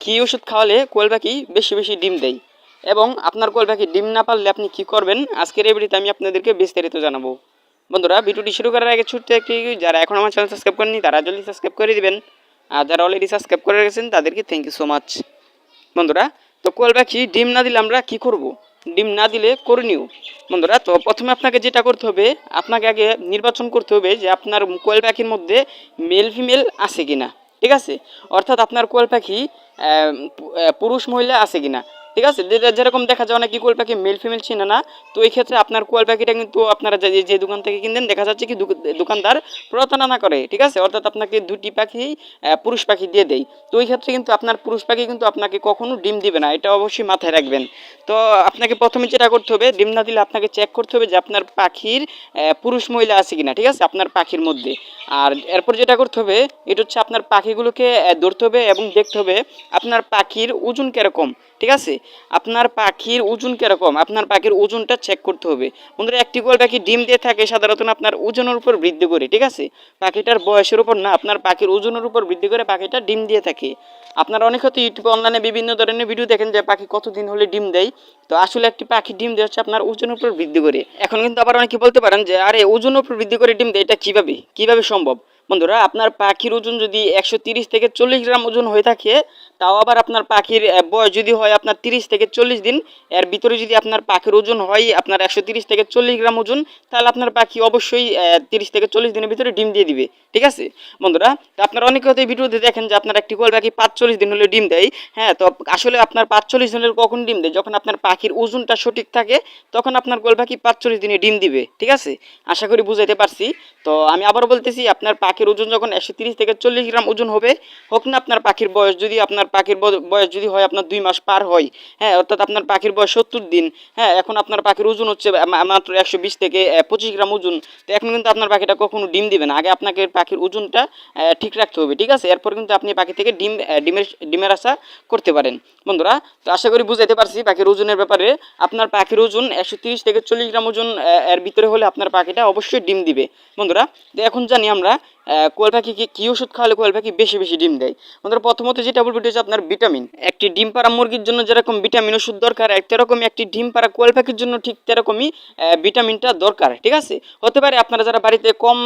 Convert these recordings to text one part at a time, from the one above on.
কী ওষুধ খাওয়ালে কোয়েল পাখি বেশি বেশি ডিম দেয়? এবং আপনার কোয়েল পাখি ডিম না পারলে আপনি কি করবেন? আজকের এই ভিডিওতে আমি আপনাদেরকে বিস্তারিত জানাব। বন্ধুরা, ভিডিওটি শুরু করার আগে ছুটতে একটি যারা এখন আমার চ্যানেল সাবস্ক্রাইব করেনি তারা জলদি সাবস্ক্রাইব করে দিবেন। আর যারা অলরেডি সাবস্ক্রাইব করে রেখেছেন, তাদেরকে থ্যাংক ইউ সো মাচ বন্ধুরা, তো কোয়েল পাখি ডিম না দিলে আমরা কি করব? ডিম না দিলে করণীয় বন্ধুরা, তো প্রথমে আপনাকে যেটা করতে হবে, আপনাকে আগে নির্বাচন করতে হবে যে আপনার কোয়েল পাখির মধ্যে মেল ফিমেল আছে কিনা। ঠিক আছে? অর্থাৎ আপনার কোয়েল পাখি পুরুষ মহিলা আছে কিনা? ঠিক আছে? যেরকম দেখা যায় অনেক কোয়েল পাখি মেল ফিমেল চিনে না, তো এই ক্ষেত্রে আপনার কোয়েল পাখিটা কিন্তু আপনারা যে যে দোকান থেকে কিনতেন, দেখা যাচ্ছে কি দোক- দোকানদার প্রতারণা করে, ঠিক আছে? অর্থাৎ আপনাকে দুটি পাখি পুরুষ পাখি দিয়ে দেয়। তো এই ক্ষেত্রে কিন্তু আপনার পুরুষ পাখি কিন্তু আপনাকে কখনো ডিম দিবে না, এটা অবশ্যই মাথায় রাখবেন। তো আপনাকে প্রথমে যেটা করতে হবে, ডিম না দিলে আপনাকে চেক করতে হবে যে আপনার পাখির পুরুষ মহিলা আছে কিনা, ঠিক আছে? আপনার পাখির মধ্যে। আর এরপর যেটা করতে হবে, এটা হচ্ছে আপনার পাখিগুলোকে ধরতে হবে এবং দেখতে হবে আপনার পাখির ওজন কীরকম। আছে? আপনার পাখির ওজন কীরকম? আপনার পাখির ওজনটা চেক করতে হবে। বন্ধুরা, একটি গোল পাখি ডিম দিয়ে থাকে, সাধারণত আপনার ওজনের উপর বৃদ্ধি করে, ঠিক আছে? পাখিটার বয়সের উপর না, আপনার পাখির ওজনের উপর বৃদ্ধি করে পাখিটা ডিম দিয়ে থাকে। আপনারা অনেক হয়তো ইউটিউবে, অনলাইনে বিভিন্ন ধরনের ভিডিও দেখেন যে পাখি কতদিন হলে ডিম দেয়। তো আসলে একটি পাখি ডিম দেওয়া হচ্ছে আপনার ওজনের উপর বৃদ্ধি করে। এখন কিন্তু আবার অনেকে বলতে পারেন যে, আরে, ওজনের উপর বৃদ্ধি করে ডিম দেয়, এটা কীভাবে? কীভাবে সম্ভব? বন্ধুরা, আপনার পাখির ওজন যদি একশো থেকে চল্লিশ গ্রাম ওজন হয়ে থাকে, তাও আবার আপনার পাখির বয়স যদি হয় আপনার তিরিশ থেকে চল্লিশ দিন, এর ভিতরে যদি আপনার পাখির ওজন হয় আপনার একশো থেকে চল্লিশ গ্রাম ওজন, তাহলে আপনার পাখি অবশ্যই তিরিশ থেকে চল্লিশ দিনের ভিতরে ডিম দিয়ে দিবে, ঠিক আছে? বন্ধুরা, তো আপনারা অনেকে হয়তো ভিডিওতে দেখেন যে আপনার একটি কোয়েল পাখি পাঁচচল্লিশ দিন হলে ডিম দেয় হ্যাঁ তো আসলে আপনার পাঁচচল্লিশ দিনের কখন ডিম দেয়? যখন আপনার পাখির ওজনটা সঠিক থাকে, তখন আপনার কোয়েল পাখি পাঁচচল্লিশ দিনে ডিম দিবে, ঠিক আছে? আশা করি বুঝাইতে পারছি। তো আমি আবার বলতেছি, আপনার পাখির ওজন যখন একশো তিরিশ থেকে চল্লিশ গ্রাম ওজন হবে, হোক না আপনার পাখির বয়স, যদি আপনার পাখির বয়স যদি হয়, আপনার দুই মাস পার হয় হ্যাঁ অর্থাৎ আপনার পাখির বয়স সত্তর দিন হ্যাঁ এখন আপনার পাখির ওজন হচ্ছে মাত্র একশো বিশ থেকে পঁচিশ গ্রাম ওজন, তো এখন কিন্তু আপনার পাখিটা কখনো ডিম দিবে না। আগে আপনাকে পাখির ওজনটা ঠিক রাখতে হবে, ঠিক আছে? এরপর কিন্তু আপনি পাখি থেকে ডিম ডিমের ডিমের আশা করতে পারেন। বন্ধুরা, তো আশা করি বুঝাইতে পারছি পাখির ওজনের ব্যাপারে। আপনার পাখির ওজন একশো তিরিশ থেকে চল্লিশ গ্রাম ওজন এর ভিতরে হলে আপনার পাখিটা অবশ্যই ডিম দিবে। বন্ধুরা, তো এখন জানি আমরা কোয়েল পাখিকে কী ওষুধ খাওয়ালে কোয়েল পাখি বেশি বেশি ডিম দেয়। বন্ধুরা, প্রথমত যেটা বলব হচ্ছে আপনার ভিটামিন। একটি ডিম পাড়া মুরগির জন্য যেরকম ভিটামিন ওষুধ দরকার তেরকমই একটি ডিম পাড়া কোয়েল পাখির জন্য ঠিক তেরকমই ভিটামিনটা দরকার, ঠিক আছে? হতে পারে আপনারা যারা বাড়িতে কম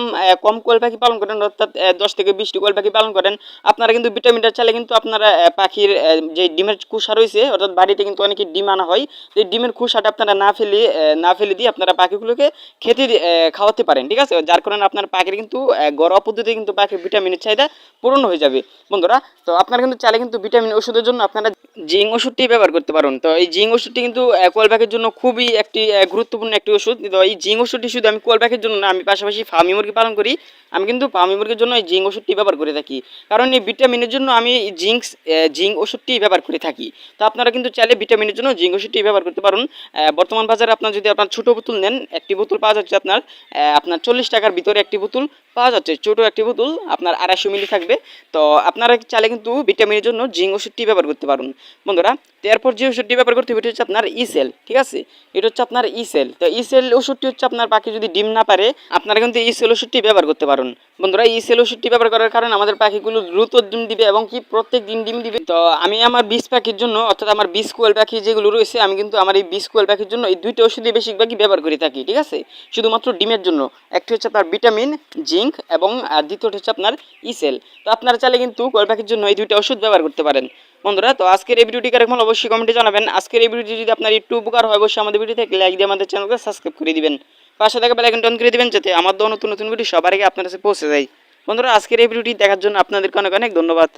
কম কোয়েল পাখি পালন করেন, অর্থাৎ দশ থেকে বিশটি কোয়েল পাখি পালন করেন, আপনারা কিন্তু ভিটামিনটা চাইলে কিন্তু আপনারা পাখির যে ডিমের কুসা রয়েছে, অর্থাৎ বাড়িতে কিন্তু অনেকে ডিম আনা হয় এই ডিমের কুসাটা আপনারা না ফেলে না ফেলে দিয়ে আপনারা পাখিগুলোকে খেতে খাওয়াতে পারেন, ঠিক আছে? যার কারণে আপনার পাখির কিন্তু ঘরোয়া পদ্ধতিতে কিন্তু পাখির ভিটামিনের চাহিদা পূরণ হয়ে যাবে, বন্ধুরা। তো আপনারা কিন্তু চাইলে কিন্তু ভিটামিন ওষুধের জন্য আপনারা জিঙ্ক ওষুধটি ব্যবহার করতে পারেন। তো এই জিঙ্ক ওষুধটি কিন্তু আহ, কোয়েল পাখির জন্য খুবই একটি গুরুত্বপূর্ণ একটি ওষুধ। তো এই জিং ওষুধটি শুধু আমি কোয়েল পাখির জন্য না আমি পাশাপাশি ফার্মি মুরগি পালন করি। আমি কিন্তু ফার্মি মুরগির জন্য এই জিঙ্ক ওষুধটি ব্যবহার করে থাকি। কারণ এই ভিটামিনের জন্য আমি জিঙ্ক জিঙ্ক ওষুধটি ব্যবহার করে থাকি। তো আপনারা কিন্তু চাইলে ভিটামিনের জন্য জিঙ্ক ওষুধটি ব্যবহার করতে পারেন। বর্তমান বাজারে আপনার যদি আপনার ছোটো বোতল নেন একটি বোতল পাওয়া যাচ্ছে আপনার আপনার চল্লিশ টাকার ভিতরে একটি বোতল পাওয়া যাচ্ছে। ছোটো একটি বোতল আপনার আড়াইশো মিলি থাকবে। তো আপনারা চাইলে কিন্তু ভিটামিনের জন্য জিং ওষুধটি ব্যবহার করতে পারুন বন্ধুরা, তো এরপর যে ওষুধটি ব্যবহার করতে হবে, এটা হচ্ছে আপনার ইসেল ঠিক আছে? এটা হচ্ছে আপনার ইসেল তো ইসেল ওষুধটি হচ্ছে আপনার পাখি যদি ডিম না পারে, আপনারা কিন্তু ইসেল ওষুধটি ব্যবহার করতে পারুন। বন্ধুরা ইসেল ওষুধটি ব্যবহার করার কারণে আমাদের পাখিগুলো দ্রুত ডিম দিবে এবং কি প্রত্যেক দিন ডিম দিবে। তো আমি আমার বিষ পাখির জন্য, অর্থাৎ আমার বিষ কোয়েল পাখি যেগুলো রয়েছে, আমি কিন্তু আমার এই বিষ কোয়েল পাখির জন্য এই দুইটা ওষুধই বেশিরভাগই ব্যবহার করে থাকি, ঠিক আছে? শুধুমাত্র ডিমের জন্য। একটি হচ্ছে আপনার ভিটামিন জিঙ্ক এবং দ্বিতীয়টি হচ্ছে আপনার ইসেল তো আপনারা চাইলে কিন্তু কোয়েল পাখির জন্য এই দুইটা ওষুধ ব্যবহার করতে পারেন। বন্ধুরা, তো আজকের এই ভিডিওটি কেমন অবশ্যই কমেন্টে জানাবেন। আজকের এই ভিডিওটি যদি আপনার একটু উপকার হয়, অবশ্যই আমাদের ভিডিও থেকে লাইক দিয়ে আমাদের চ্যানেলকে সাবস্ক্রাইব করে দিবেন। পাশে থাকা বেলাইকনটা অন করে দিবেন, যাতে আমার নতুন নতুন ভিডিও সবার আগে আপনার কাছে পৌঁছে যায়। বন্ধুরা, আজকের এই ভিডিওটি দেখার জন্য আপনাদেরকে অনেক অনেক ধন্যবাদ।